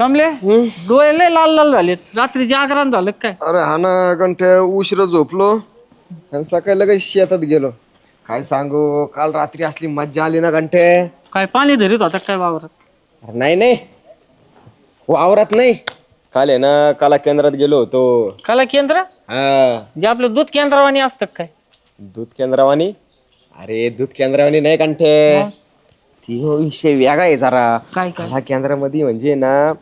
कमले? डोळे लय लाल लाल झालेत. रात्री जागरण झालं काय? अरे हा ना घंटे उशिरा झोपलो. आणि सकाळी लगेच शेतात गेलो. काय सांगू काल रात्री असली मज्जा आली ना घंटे काय पाणी धरीत होता काय वावरात? नाही नाही. वावरात नाही. काल आहे ना कला केंद्रात गेलो होतो. कला केंद्र? हा. जे आपलं दूध केंद्रवाणी असतं काय? दूध केंद्रावानी अरे दूध केंद्रावानी नाही कंठे ती हो विषय वेगळा आहे जरा. काय काय? कला केंद्रामध्ये म्हणजे ना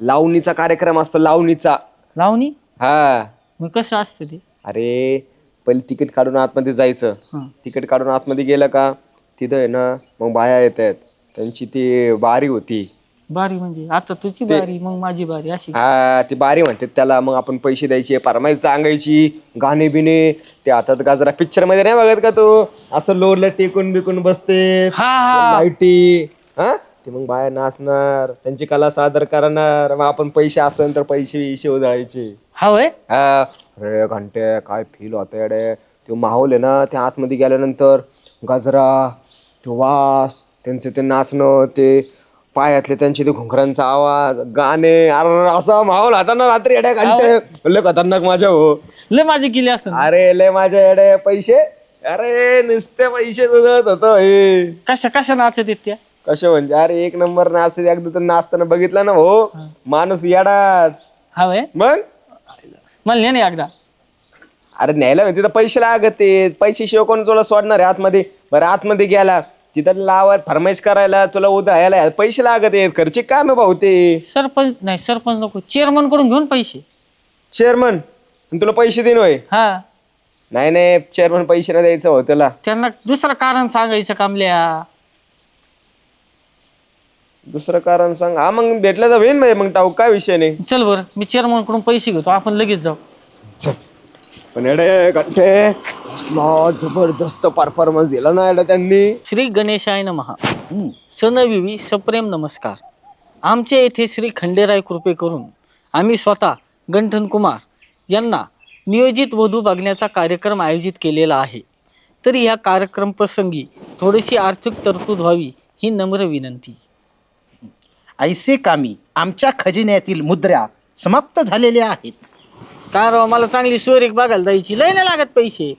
लावणीचा कार्यक्रम असतो लावणीचा. लावणी? हा. मग कसं असतं ते? अरे पहिले तिकीट काढून आतमध्ये जायचं. हं. तिकीट काढून आतमध्ये गेलं का तिथं आहे ना मग बाया येत आहेत त्यांची ती बारी होती. बारी म्हणजे? आता तुझी बारी मग माझी बारी अशी. हा ती बारी म्हणते त्याला. मग आपण पैसे द्यायचे फरमाईश सांगायची गाणे बिणे ते हातात गाजरा. पिक्चरमध्ये नाही बघत का तू? असं लोरला टेकून बिकून बसते. हा हा. लाईटी. हा? ते मग बाया नाचणार त्यांची कला सादर करणार मग आपण पैसे असेल तर पैसे विषय उधळायचे. हा वय हा. अरे घंटे काय फील होतं अडे तो माहोल आहे ना त्या आतमध्ये गेल्यानंतर गजरा तो वास त्यांचे ते नाचणं ते पायातले त्यांचे ते घुंगरांचा आवाज गाणे अरे असा माहोल होता ना रात्री एड्या घंटे. लय खतरनाक माझ्या हो. लय माझी केली असं अरे लय माझ्या एडे पैसे. अरे नुसते पैसे उधळत होतो हे. कशा कशा नाचत आहेत त्या? कसे म्हणजे अरे एक नंबर नाचते एकदा तर नाचताना बघितलं ना हो. माणूस येडाच. हा वय? मग? मला ने ना एकदा. अरे न्यायला म्हणजे तिथं पैसे लागत ते पैसे शिवाय कोण तुला सोडणार आहे आतमध्ये? बरं आतमध्ये गेला. तिथं लावत फरमाईश करायला तुला उधळायला पैसे लागत आहेत. खर्चिक काम आहे भाऊ ते. सरपंच नाही सरपंच नको. चेअरमनकडून घेऊन पैसे. चेअरमन तुला पैसे देईन होय? हा. नाही नाही चेअरमन पैसे नाही द्यायचं हो त्याला. त्यांना दुसरं कारण सांगायचं कामल्या दुसरं कारण सांग. हा मग भेटलं तर होईन मग टाऊ काय विषय नाही. चल बरं मी चेअरमनकडून पैसे घेतो आपण लगेच जाऊ. चल. पण एडे कसला जबरदस्त परफॉर्मन्स दिला ना एडे त्यांनी. श्री गणेशाय नमहा. सनविवी सप्रेम नमस्कार. आमच्या येथे श्री खंडेराय कृपे करून आम्ही स्वतः गंठन कुमार यांना नियोजित वधू बघण्याचा कार्यक्रम आयोजित केलेला आहे. तरी ह्या कार्यक्रम प्रसंगी थोडीशी आर्थिक तरतूद व्हावी ही नम्र विनंती. ऐसे कामी आमच्या खजिन्यातील मुद्रा समाप्त झालेल्या आहेत. काय राव मला चांगली सोयरीक बघायला जायची. लय नाही लागत पैसे.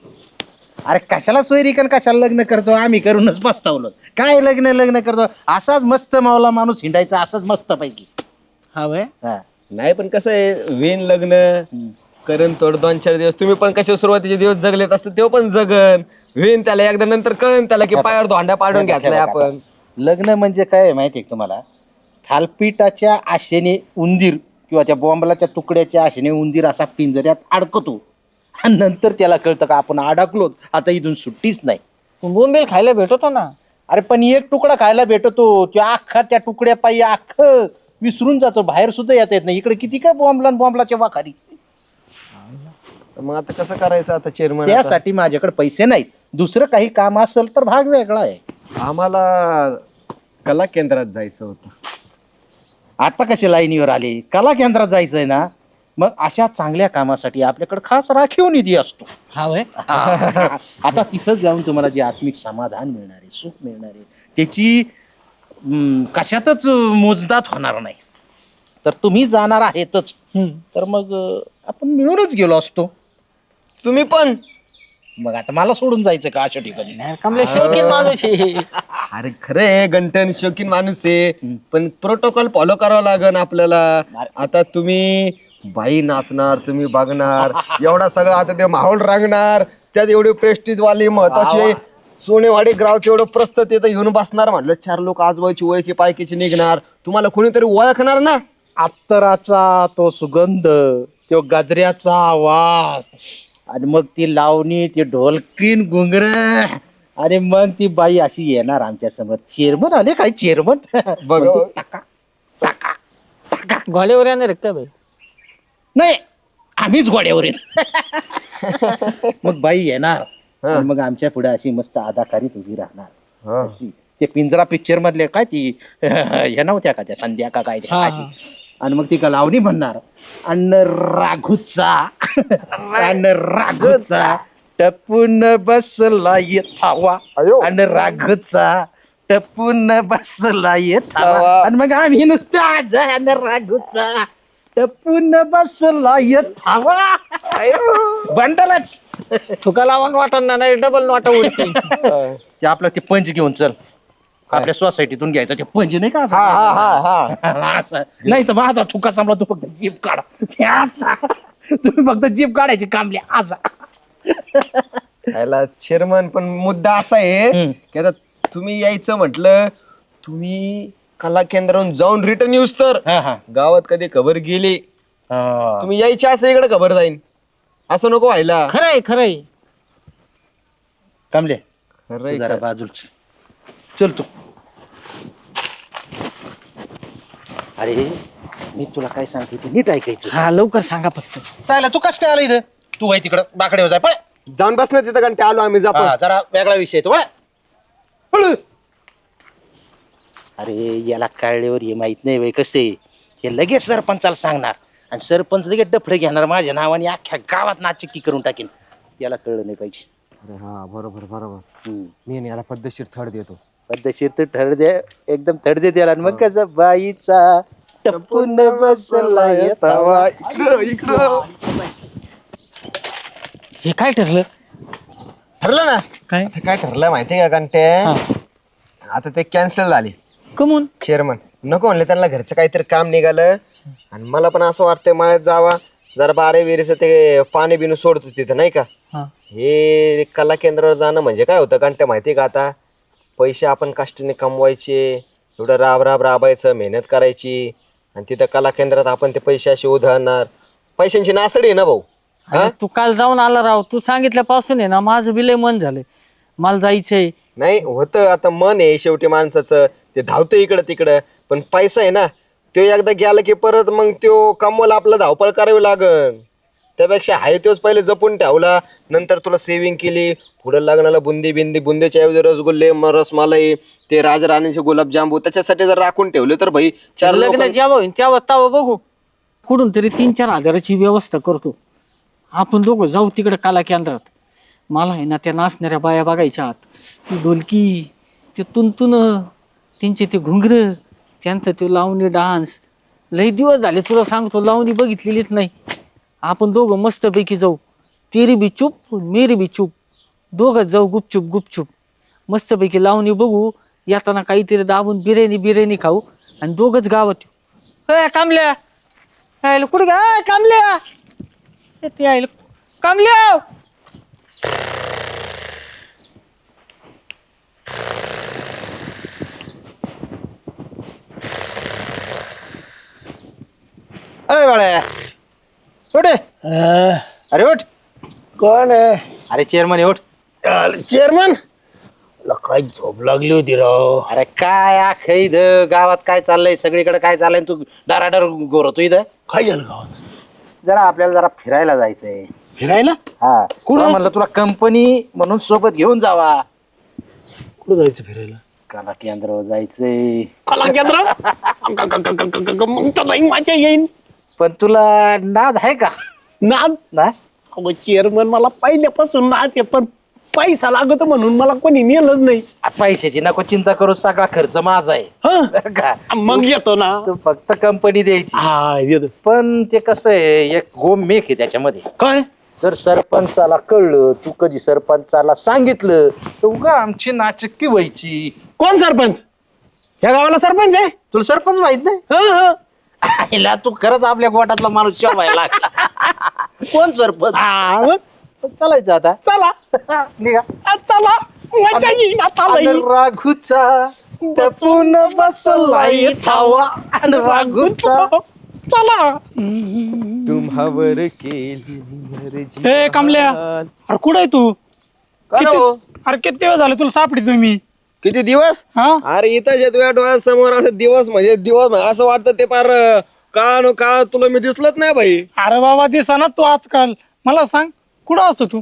अरे कशाला सोयरीकन कशाला लग्न करतो? आम्ही करूनच पस्तावलो. काय लग्न लग्न करतो? असाच मस्त मावला माणूस हिंडायचा असाच मस्त पैकी. हा वय? नाही पण कसं आहे वेन लग्न करण थोड दोन चार दिवस. तुम्ही पण कसे सुरुवातीचे दिवस जगले तसं तो पण जगन. वेन त्याला एकदा नंतर कळन त्याला की पायावर धोंडा पाडून घेतलाय आपण. लग्न म्हणजे काय आहे माहिती आहे का तुम्हाला? थालपीठाच्या आशेने उंदीर किंवा त्या बॉम्बलाच्या तुकड्याच्या आशेने उंदीर असा पिंजऱ्यात अडकतो. आणि नंतर त्याला कळतं का आपण अडकलो आता इथून सुट्टीच नाही. बोंबेल खायला भेटतो ना. अरे पण एक तुकडा खायला भेटतो. त्या अख्खा त्या तुकड्या पायी अख्खं विसरून जातो. बाहेर सुद्धा येता येत नाही. इकडे किती काय बॉम्बला आणि बॉम्बलाच्या वाखारी? मग आता कसं करायचं आता चेअरमन त्यासाठी माझ्याकडे पैसे नाहीत. दुसरं काही काम असेल तर भाग वेगळा आहे. आम्हाला कला केंद्रात जायचं होतं. आता कसे लाईनीवर आले? कला केंद्रात जायचंय ना मग अशा चांगल्या कामासाठी आपल्याकडे खास राखीव निधी असतो. हा वय आता तिथंच जाऊन तुम्हाला जे आत्मिक समाधान मिळणार आहे सुख मिळणार आहे त्याची कशातच मोजदात होणार नाही. तर तुम्ही जाणार आहेतच. तर मग अं, आपण मिळूनच गेलो असतो. तुम्ही पण? मग आता मला सोडून जायचं का अशा ठिकाणी? कमले शौकीन माणूस आहे. अरे खरे गंटन शौकीन माणूस आहे. पण प्रोटोकॉल फॉलो करावं लागन आपल्याला. आता तुम्ही बाई नाचणार तुम्ही बघणार एवढा सगळं आता ते माहोल रांगणार त्यात एवढे प्रेस्टिज वाले महत्त्वाचे सोनेवाडी ग्रावचे एवढं प्रस्त तिथं येऊन बसणार म्हटलं चार लोक आजूबाजूची ओळखी पाळखीची निघणार. तुम्हाला कोणीतरी ओळखणार ना? अत्तराचा तो सुगंध तो गजऱ्याचा आवाज. आणि मग ती लावणी ती ढोलकीन घुंगर. आणि मग ती बाई अशी येणार आमच्यासमोर. चेअरमन आले काय चेअरमन? बघ. घोड्यावर येणार का बाई? नाही आम्हीच गोड्यावर येत मग बाई येणार. आणि मग आमच्या पुढे अशी मस्त अदाकारीत उभी राहणार. अशी. ते पिंजरा पिक्चर मधले काय ती? हे नव्हत्या का त्या? संध्या का काय त्या. आणि मग ती का लावणी म्हणणार अन्न राघूचा अन्न राघूचा टपून बसला येथावा. अयो. अन्न राघूचा टपून बसला येत तवा. आणि मग आम्ही नुसतं जन राघूचा टपून बसला येत हवा बंडलच. तुका लावून वाटत नाही डबल नोटा उडते ते आपलं ते पंच घेऊन चल. आपल्या सोसायटीतून घ्यायचं ते पंच नाही का? हा हा हा हा. असं. नाही तर माझा चुका संपला तू फक्त जीप काढ. हे असा. तुम्ही फक्त जीप काढायची कामले असा. याला चेअरमन पण मुद्दा असा आहे हम्म. की आता तुम्ही यायचं म्हटलं तुम्ही कला केंद्रावरून जाऊन रिटर्न येऊस तर. हा हा. गावात कधी खबर गेली हा. तुम्ही यायची असं इकडे खबर जाईन. असं नको व्हायला. खरंय खरंय. कामले खरंय तू जरा खरं. चल. तू. अरे मी तुला काय सांगते ते नीट ऐकायचं. हा लवकर सांगा फक्त. चालेल तू कसं काय आला इथं? तू वय तिकडं बाकडे जाय पळ. जाऊन बस ना तिथं घंटे आलो आम्ही जातो हा, जरा वेगळा विषय तो पळ. अरे याला कळल्यावर हे माहीत नाही वय कसे हे लगेच सरपंचाला सांगणार. आणि सरपंच लगेच डफडे घेणार माझ्या नावाने अख्ख्या गावात नाचिकी करून टाकेन. याला कळलं नाही पाहिजे. हा बरोबर बरोबर. हम्म. मी याला पद्धतशीर थर्ड देतो. पद्धतशीर तू ठर दे एकदम थड दे त्याला. आणि मग कसं बाईचा टपून बसला येतावा. इकडं इकडं. हे काय ठरलं? ठरलं ना? काय? आता काय ठरलं माहितीये का घंटे? हा. आता ते कॅन्सल झाले. कमून? चेअरमन. नको म्हणले त्यांना घरचं काहीतरी काम निघालं. आणि मला पण असं वाटतंय मळ्यात जावा. जरा बारे विरेचं ते पाणी बिनू सोडतो तिथं नाही का? हा. हे कला केंद्रावर जाणं म्हणजे काय होतं कारण ते माहिती का आता? पैसे आपण कष्टाने कमवायचे एवढं राब राब राबायचं मेहनत करायची. आणि तिथं कला केंद्रात आपण ते पैसे असे उधळणार. पैशांची नासडी आहे ना भाऊ? हा? तू काल जाऊन आला राव. तू सांगितल्यापासून आहे ना माझं बिलय मन झालंय. मला जायचंय. नाही होतं. आता मन आहे शेवटी माणसाचं. ते धावतं इकडं तिकडं. पण पैसा आहे ना तो एकदा गेला की परत मग तो कमवायला आपलं धावपळ करावी लागन. त्यापेक्षा आहे तोच पहिले जपून ठेवला. नंतर तुला सेविंग केली. पुढे लग्नाला बुंदी बिंदी बुंदीच्या ऐवजी रसगुल्ले म- रसमलाई ते राजराणीचे गुलाबजांबू त्याच्यासाठी जर राखून ठेवले तर भाई चार लग्न लोकं- जेव्हा होईल तेव्हा तेव्हा बघू. कुठून तरी तीन चार हजाराची व्यवस्था करतो. आपण दोघं जाऊ तिकडे कला केंद्रात. मला आहे ना त्या नाचणाऱ्या बाया बघायच्या आत. ती ढोलकी ते तुनतुन त्यांचे ते घुंगर त्यांचं ते लावणी डान्स. लई दिवस झाले तुला सांगतो लावणी बघितलेलीच नाही. आपण दोघं मस्तपैकी जाऊ. तेरी बी चूप मेरी बी चूप. दोघं जाऊ गुपचूप गुपचूप मस्तपैकी लावणी बघू येताना काहीतरी दाबून बिर्याणी बिर्याणी खाऊ. आणि दोघंच गावात येऊ. ए, कामल्या. आयला कुठे गा? ए, कामल्या. ए, ते आयला कामल्या. अरे बाळ्या रे. अरे उठ. कोण आहे? अरे चेअरमन उठ. चेअरमन काय झोप लागली होती राव? अरे काय आख इथं? गावात काय चाललंय? सगळीकडे काय चाललंय? तू डाराडर गोरतो इथं. काय झालं गावात? जरा आपल्याला जरा फिरायला जायचंय. फिरायला? हा. कुठं? म्हणलं तुला कंपनी म्हणून सोबत घेऊन जावा. कुठं जायचं फिरायला? कला केंद्रावर जायचंय कला केंद्र मग तर नाही मजा येईन. पण तुला नाद आहे का? नाद? ना अहो चेअरमन मला पहिल्यापासून नाद आहे पण पैसा लागतो म्हणून मला कोणी नेलंच नाही. आ, पैशाची नको चिंता करू सगळा खर्च माझा आहे. हं? बरं का? मग येतो ना. तू फक्त कंपनी द्यायची. हा येतो. पण ते कसं आहे एक गोम मेक आहे त्याच्यामध्ये. काय? जर सरपंचाला कळलं तू कधी सरपंचाला सांगितलं तर उगा आमची नाचक्की व्हायची. कोण सरपंच? या गावाला सरपंच आहे? तुला सरपंच माहीत नाही? हं, हं. आईला तू खरंच आपल्या गोटातला माणूस शोभायला लागला. कोण सरपंच? हा, मग? चालायचं आता. चला. निघा. आ, चला. मजा येईन आता आणि. राघूचा टपून बसलाय थावा. आणि राघूचा. चला. तुम्हावर केली कमल्या. अरे कुठे आहे तू? हो? अरे किती दिवस झाले तुला सापडी तुम्ही? किती दिवस? हा. अरे इथं जे तुझ्या डोळ्यासमोर असं दिवस म्हणजे दिवस म्हणजे असं वाटतं ते पार काळ नो काळ तुला मी दिसलत नाही भाई अरे बाबा दिसा ना तू आजकाल. मला सांग कुठं असतो तू?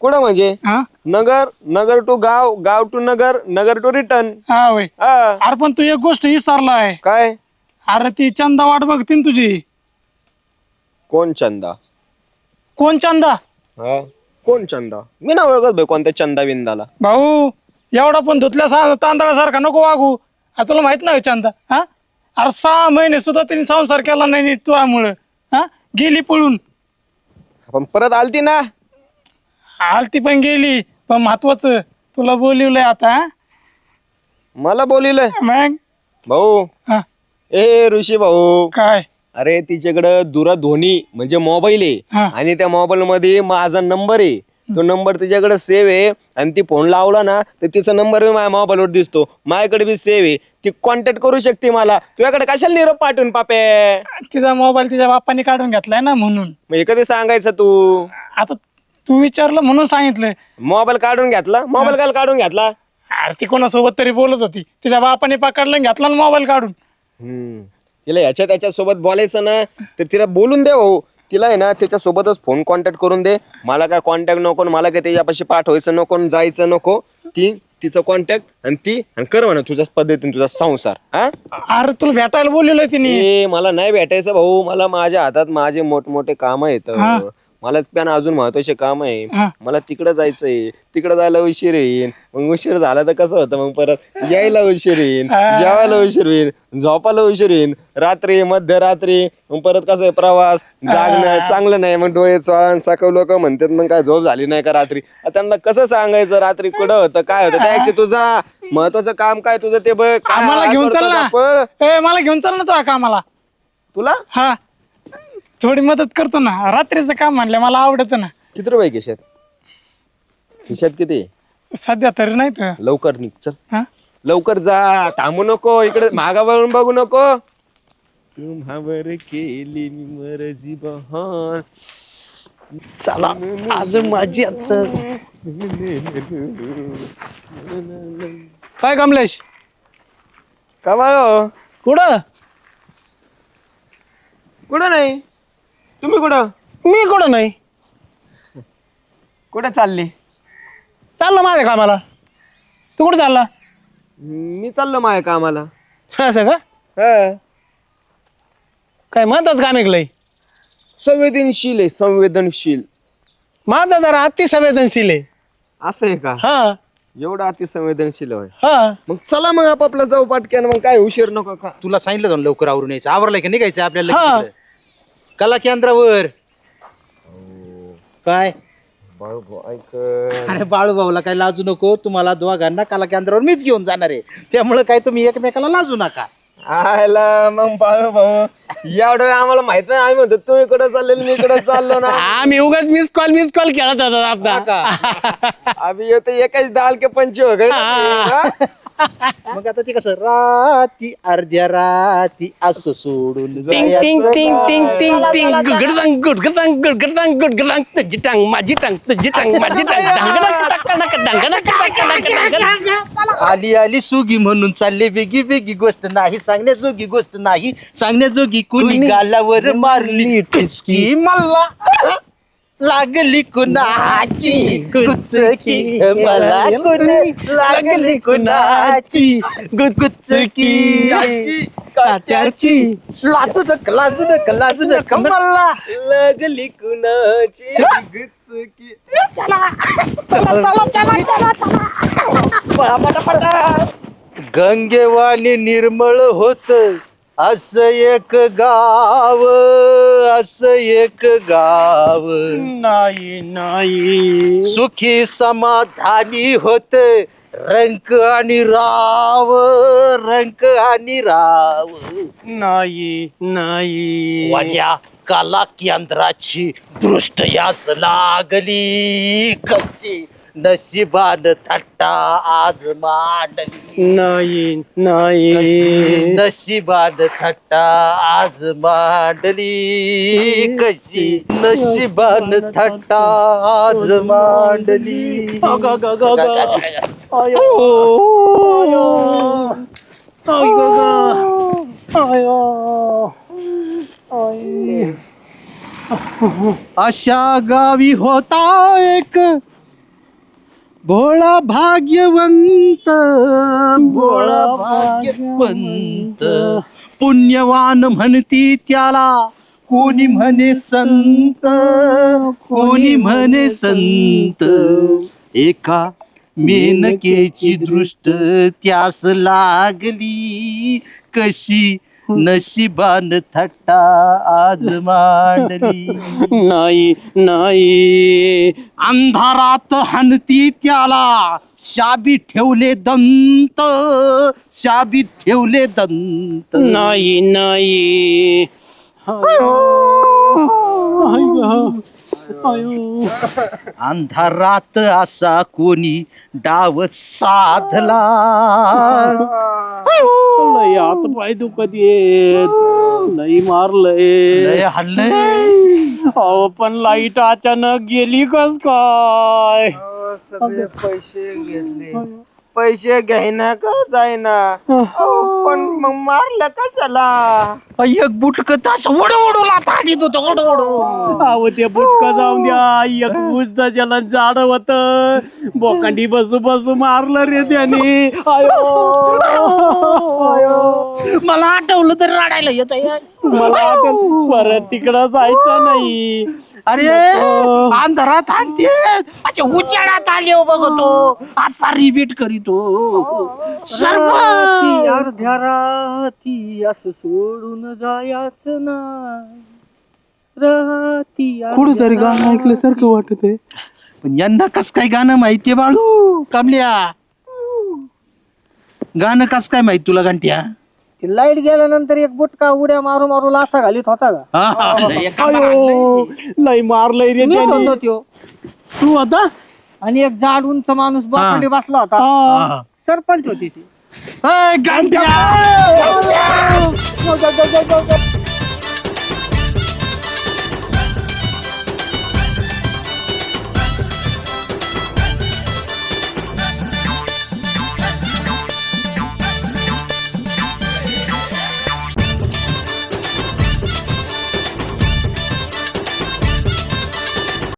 कुठं म्हणजे? हा? नगर नगर टू गाव गाव to Nagar Nagar to return हा होय. अरे पण तू एक गोष्ट विसरलाय काय? अरे ती चंदा वाट बघते ना तुझी. कोण चंदा? कोण चंदा? हा. कोण चंदा? मी ना ओळखत भाई कोणत्या चंदा बिंदाला. भाऊ एवढा पण धुतल्या सा तांदळासारखा नको वागू. अरे तुला माहीत नाही चांदा हा अरे सहा महिने सुद्धा तिने संसार केला नाही नीट तुझ्यामुळं हा गेली पळून. पण परत आलती ना? आलती पण गेली पण महत्वाचं तुला बोलिवलंय आता हा? मला बोलिलं मग? भाऊ. हा, ए ऋषी भाऊ. काय? अरे तिच्याकडं दूरध्वनी म्हणजे मोबाईल हा. आहे आणि त्या मोबाईल मध्ये माझा नंबर आहे. तो नंबर तिच्याकडे सेव्ह आहे आणि ती फोन लावला ना तर तिचा नंबर बी माझ्या मोबाईलवर दिसतो. माझ्याकडे बी सेव्ह आहे. ती कॉन्टॅक्ट करू शकते मला. तुझ्याकडे कशाला निरोप पाठवून पापे? तिचा मोबाईल तिच्या बापाने काढून घेतलाय ना म्हणून. मग हे कधी सांगायचं तू? आता तू विचारलं म्हणून सांगितलं मोबाईल काढून घेतला? मोबाईल काल काढून घेतला? अरे ती कोणासोबत तरी बोलत होती. तिच्या बापाने पकडलं आणि घेतला ना मोबाईल काढून. हम्म. तिला याच्या त्याच्या सोबत बोलायचं ना तर तिला बोलून दे भाऊ. तिला आहे ना त्याच्या सोबतच फोन कॉन्टॅक्ट करून दे. मला काय कॉन्टॅक्ट नको आणि मला काय त्याच्यापाशी पाठवायचं नको आणि जायचं नको. ती तिचं कॉन्टॅक्ट आणि ती आणि कर म्हणा तुझ्याच पद्धतीने तुझा संसार. हा? अरे तुला भेटायला बोललेलं तिने. ए मला नाही भेटायचं भाऊ. मला माझ्या हातात माझे मोठमोठे काम आहेत. हा. मला पण अजून महत्त्वाचे काम आहे. हा. मला तिकडं जायचंय. तिकडं जायला उशीर येईन. मग उशीर झाला तर कसं होतं? मग परत यायला उशीर येईन हा. जेवायला उशीर होईल झोपायला उशीर येईन. रात्री मध्यरात्री मग परत कसं आहे? प्रवास जागणं चांगलं नाही. मग डोळे चोळा सकाळ लोक म्हणतात मग काय झोप झाली नाही का रात्री? आता त्यांना कसं सांगायचं? रात्री कुठं होतं? काय होतं? त्यापेक्षा तुझा? महत्वाचं काम काय तुझं ते बघ. काय आम्हाला घेऊन करतो चल ना. आपण? ए मला घेऊन चल ना तुझ्या कामाला तुला? हा. थोडी मदत करतो ना. रात्रीचं काम म्हणलं मला आवडत ना. किती रुपये खिशात? खिशात किती? सध्या तरी नाही तर. लवकर निघ चल. हा? लवकर जा थांबू नको इकडे मागा वळून बघू नको. तुम्हावर केली मी मरजी बहार चला आज माझी आज काय कमलेश? का बाळो कुठं? कुठं नाही? तुम्ही कुठं? मी कुठं नाही. कुठे चालले? चाललो माझ्या कामाला. तू कुठं चालला? मी चाललो माझ्या कामाला. असं का? हा. काय महत्वाचं काम ऐकलंय संवेदनशील आहे संवेदनशील. माझा जरा अति संवेदनशील आहे. असं आहे का? हा. एवढं अति संवेदनशील होय. हा. मग चला मग आपापला जाऊ पाटक्यान मग काय उशीर नको का? तुला सांगितलं जाऊन लवकर आवरून यायचं. आवरलं की? निघायचं आपल्याला हा. लगेच. कला केंद्रावर. काय? अरे बाळू भाऊला काय लाजू नको तुम्हाला दोघांना कला केंद्रावर मीच घेऊन जाणार आहे. त्यामुळे काय तुम्ही एकमेकाला लाजू नका. आयला मग बाळू भाऊ एवढं वेळ आम्हाला माहीत नाही. आम्ही म्हणतो तुम्ही इकडे चालले मी इकडे चाललो ना. आम्ही उगाच मिस कॉल मिस कॉल खेळत होतो आता आम्ही येतो एकाच दाल के पंच हो. गए ना. मग आता ते कसं राती अर्ध्या राती असं सोडून टिंग टिंग टिंग टिंग टिंग टिंग गुडगडंग गुडगडंग गुडगडंग गुडगडंग तुझी टांग माझी टांग तुझी टांग माझी टांग डांगडंग टाकणक डांगडंग टाकणक डांगडंग आली आली सुगी म्हणून चालले वेगी वेगी गोष्ट नाही सांगण्याजोगी गोष्ट नाही सांगण्याजोगी कुणी गालावर मारली टुचकी मला लागली कुणाची? गुचकी मला कुणी लागली कुणाची? गुचकी काट्याची. लाजू नका लाजू नका लाजू नका मला लागली कुणाची? गुचकी. गंगेवाणी निर्मळ होत असं एक गाव असं एक गाव. नाही नाही. सुखी समाधानी होत रंक आणि राव रंक आणि राव. नाही नाही. वाड्या काला केंद्राची दृष्ट यास लागली. कशी नशिबान थट्टा आज मांडली. नाही नाही. नशिबान थट्टा आज मांडली? कशी नशिबान थट्टा आज मांडली? ग, ग, ग, ग. आयो. आयो. ग, ग. आयो. आय. अशा गावी होता एक भोळा भाग्यवंत भोळा भाग्यवंत पुण्यवान म्हणती त्याला कोणी म्हणे संत कोणी म्हणे संत एका मेनकेची दृष्ट त्यास लागली कशी नशिबान थट्टा आज मांडली. नाही नाही. अंधारात हनती त्याला. शाबी ठेवले दंत शाबी ठेवले दंत. नाही नाही. अंधारात असा कोणी डाव साधला. लय हात पाय दुखत येत. लई मारलंय. लय हल्लय अहो पण लाइट अचानक गेली कस काय? सगळे पैसे घेतले. पैसे घ्यायना का जायना? अहो, पण मग मारलं कशाला? एक बुटक तास ओढ ओढवला ताडीत होतो ओढ ओढो अहो ते बुटक जाऊन द्या एक बुजद ज्याला जाड होत. बोकांडी बसू बसू मारलं रे त्याने. आयो आयो मला आठवलं तर रडायला येत मला वाटलं परत तिकडं जायचं नाही. अरे अंधारात आणते. अच्छा उजेडात आले हो बघतो असा रिबीट करीतो. सर्व ती अर्ध्या राती असं सोडून जायचं नाही. राती कुठंतरी गाणं ऐकल्यासारखं वाटत आहे पण यांना कस काय गाणं माहितीये बाळू? कामल्या? गाणं कस काय माहीत तुला घंट्या? लाइट गेल्यानंतर एक बुटका उड्या मारू मारू लाथा घालीत होता का? हा, लय एका लय मारलंय रे मीच त्याने. होतो त्यो. तू आता? आणि एक जाड उंच माणूस बापंडी बसला होता. हा. हा. सरपंच होती ती. ए, घंट्या